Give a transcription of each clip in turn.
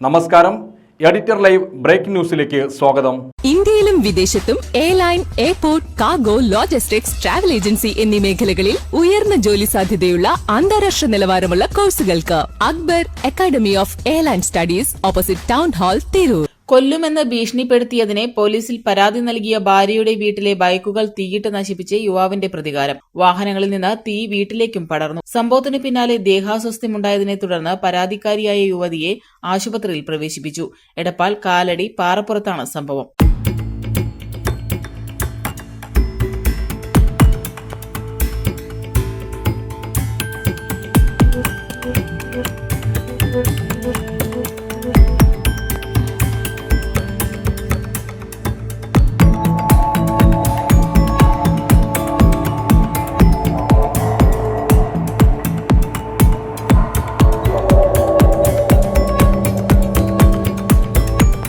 നമസ്കാരം. Editor live break ന്യൂസിലേക്ക് സ്വാഗതം. ഇന്ത്യയിലും വിദേശത്തും airline airport cargo logistics travel agency എന്നീ മേഖലകളിൽ ഉയർന്ന ജോലി സാധ്യതയുള്ള അന്താരാഷ്ട്ര നിലവാരമുള്ള കോഴ്സുകൾക്ക് Akbar academy of airline studies opposite town hall Tirur. കൊല്ലുമെന്ന് ഭീഷണിപ്പെടുത്തിയതിനെ പോലീസിൽ പരാതി നൽകിയ ഭാര്യയുടെ വീട്ടിലെ ബൈക്കുകൾ തീയിട്ട് നശിപ്പിച്ച് യുവാവിന്റെ പ്രതികാരം. വാഹനങ്ങളിൽ നിന്ന് തീ വീട്ടിലേക്കും പടർന്നു. സംഭവത്തിന് പിന്നാലെ ദേഹാസ്വസ്ഥ്യമുണ്ടായതിനെ തുടർന്ന് പരാതിക്കാരിയായ യുവതിയെ ആശുപത്രിയിൽ പ്രവേശിപ്പിച്ചു. എടപ്പാൾ കാലടി പാറപ്പുറത്താണ് സംഭവം.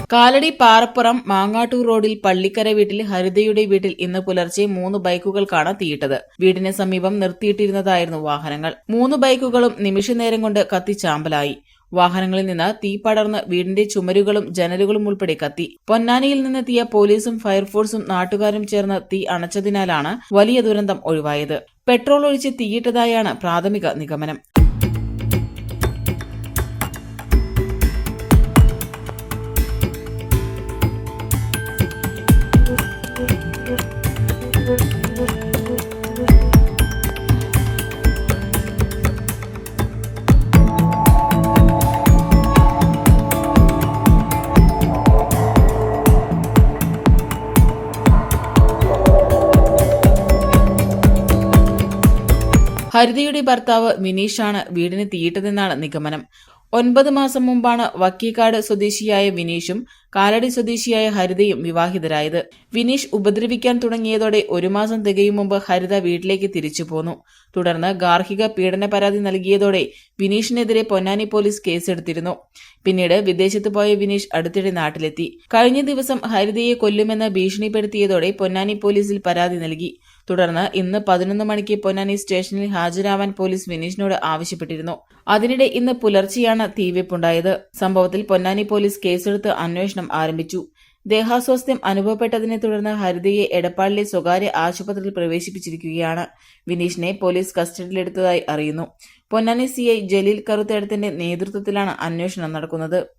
കാലടി പാറപ്പുറം മാങ്ങാട്ടൂർ റോഡിൽ പള്ളിക്കര വീട്ടിൽ ഹരിതയുടെ വീട്ടിൽ ഇന്ന് പുലർച്ചെ മൂന്ന് ബൈക്കുകൾക്കാണ് തീയിട്ടത്. വീടിന് സമീപം നിർത്തിയിട്ടിരുന്നതായിരുന്നു വാഹനങ്ങൾ. മൂന്ന് ബൈക്കുകളും നിമിഷനേരം കൊണ്ട് കത്തിച്ചാമ്പലായി വാഹനങ്ങളിൽ നിന്ന് തീ പടർന്ന് വീടിന്റെ ചുമരുകളും ജനലുകളും ഉൾപ്പെടെ കത്തി. പൊന്നാനിയിൽ നിന്നെത്തിയ പോലീസും ഫയർഫോഴ്സും നാട്ടുകാരും ചേർന്ന് തീ അണച്ചതിനാലാണ് വലിയ ദുരന്തം ഒഴിവായത്. പെട്രോൾ ഒഴിച്ച് തീയിട്ടതായാണ് പ്രാഥമിക നിഗമനം. ഹരിതയുടെ ഭർത്താവ് വിനീഷാണ് വീടിന് തീയിട്ടതെന്നാണ് നിഗമനം. ഒൻപത് മാസം മുമ്പാണ് വക്കീക്കാട് സ്വദേശിയായ വിനീഷും കാലടി സ്വദേശിയായ ഹരിതയും വിവാഹിതരായത്. വിനീഷ് ഉപദ്രവിക്കാൻ തുടങ്ങിയതോടെ ഒരു മാസം തികയും മുമ്പ് ഹരിത വീട്ടിലേക്ക് തിരിച്ചു പോന്നു. തുടർന്ന് ഗാർഹിക പീഡന പരാതി നൽകിയതോടെ വിനീഷിനെതിരെ പൊന്നാനി പോലീസ് കേസെടുത്തിരുന്നു. പിന്നീട് വിദേശത്ത് പോയ വിനീഷ് അടുത്തിടെ നാട്ടിലെത്തി. കഴിഞ്ഞ ദിവസം ഹരിതയെ കൊല്ലുമെന്ന് ഭീഷണിപ്പെടുത്തിയതോടെ പൊന്നാനി പോലീസിൽ പരാതി നൽകി. തുടർന്ന് ഇന്ന് പതിനൊന്ന് മണിക്ക് പൊന്നാനി സ്റ്റേഷനിൽ ഹാജരാവാൻ പോലീസ് വിനീഷിനോട് ആവശ്യപ്പെട്ടിരുന്നു. അതിനിടെ ഇന്ന് പുലർച്ചെയാണ് തീവെപ്പുണ്ടായത്. സംഭവത്തിൽ പൊന്നാനി പോലീസ് കേസെടുത്ത് അന്വേഷണം ആരംഭിച്ചു. ദേഹാസ്വാസ്ഥ്യം അനുഭവപ്പെട്ടതിനെ തുടർന്ന് ഹരിതയെ എടപ്പാളിലെ സ്വകാര്യ ആശുപത്രിയിൽ പ്രവേശിപ്പിച്ചിരിക്കുകയാണ്. വിനീഷിനെ പോലീസ് കസ്റ്റഡിയിലെടുത്തതായി അറിയുന്നു. പൊന്നാനി സിഐ ജലീൽ കറുത്തേടത്തിന്റെ നേതൃത്വത്തിലാണ് അന്വേഷണം നടക്കുന്നത്.